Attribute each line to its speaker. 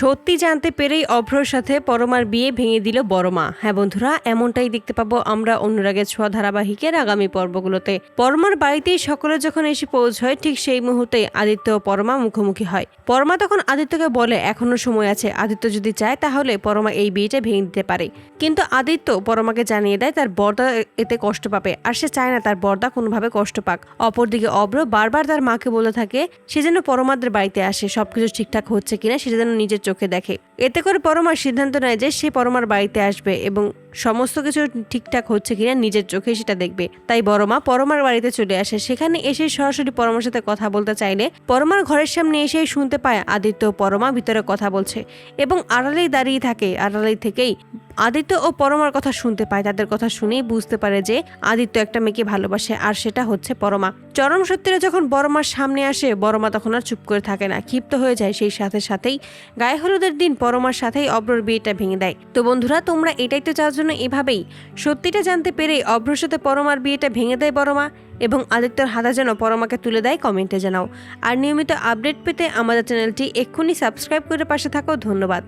Speaker 1: সত্যি জানতে পেরেই অভ্রর সাথে পরমার বিয়ে ভেঙে দিল বড়মা। হ্যাঁ বন্ধুরা, এমনটাই দেখতে পাবো আমরা অনুরাগের ছোঁয়া ধারাবাহিকের আগামী পর্বগুলোতে। পরমার বাড়িতেই সকলে যখন এসে পৌঁছয়, ঠিক সেই মুহূর্তে আদিত্য ও পরমা মুখোমুখি হয়। পরমা তখন আদিত্যকে বলে, এখনও সময় আছে, আদিত্য যদি চায় তাহলে পরমা এই বিয়েটা ভেঙে দিতে পারে। কিন্তু আদিত্য পরমাকে জানিয়ে দেয়, তার বর্দা এতে কষ্ট পাবে, আর সে চায় না তার বর্দা কোনোভাবে কষ্ট পাক। অপরদিকে অব্র বারবার তার মাকে বলে থাকে, সে যেন পরমাদের বাড়িতে আসে, সবকিছু ঠিকঠাক হচ্ছে কিনা সেটা যেন নিজের চোখে দেখে। এতে করে পরমার সিদ্ধান্ত নেয় যে সে পরমার বাড়িতে আসবে এবং সমস্ত কিছু ঠিকঠাক হচ্ছে কিনা নিজের চোখে সেটা দেখবে। তাই বড়মা পরমার বাড়িতে চলে আসে। সেখানে এসে সরাসরি পরমার সাথে কথা বলতে চাইলে পরমার ঘরের সামনে এসে শুনতে পায় আদিত্য পরমা ভিতরে কথা বলছে এবং আড়ালেই দাঁড়িয়ে থাকে। আড়ালেই থেকেই আদিত্য ও পরমার কথা শুনতে পায়। তাদের কথা শুনেই বুঝতে পারে যে আদিত্য একটা মেয়েকে ভালোবাসে, আর সেটা হচ্ছে পরমা। চরম সত্যিরা যখন বড়মার সামনে আসে বড়মা তখন আর চুপ করে থাকে না, ক্ষিপ্ত হয়ে যায় সেই সাথে সাথেই। গায়ে হলুদের দিন পরমার সাথেই অব্রর বিয়েটা ভেঙে দেয়। তো বন্ধুরা, তোমরা এটাই তো চাওয়ার জন্য এভাবেই। সত্যিটা জানতে পেরে অব্রর সাথে পরমার বিয়েটা ভেঙে দেয় বড়মা এবং আদিত্যর হাতা যেন পরমাকে তুলে দেয় কমেন্টে জানাও। আর নিয়মিত আপডেট পেতে আমাদের চ্যানেলটি এক্ষুনি সাবস্ক্রাইব করে পাশে থাকো। ধন্যবাদ।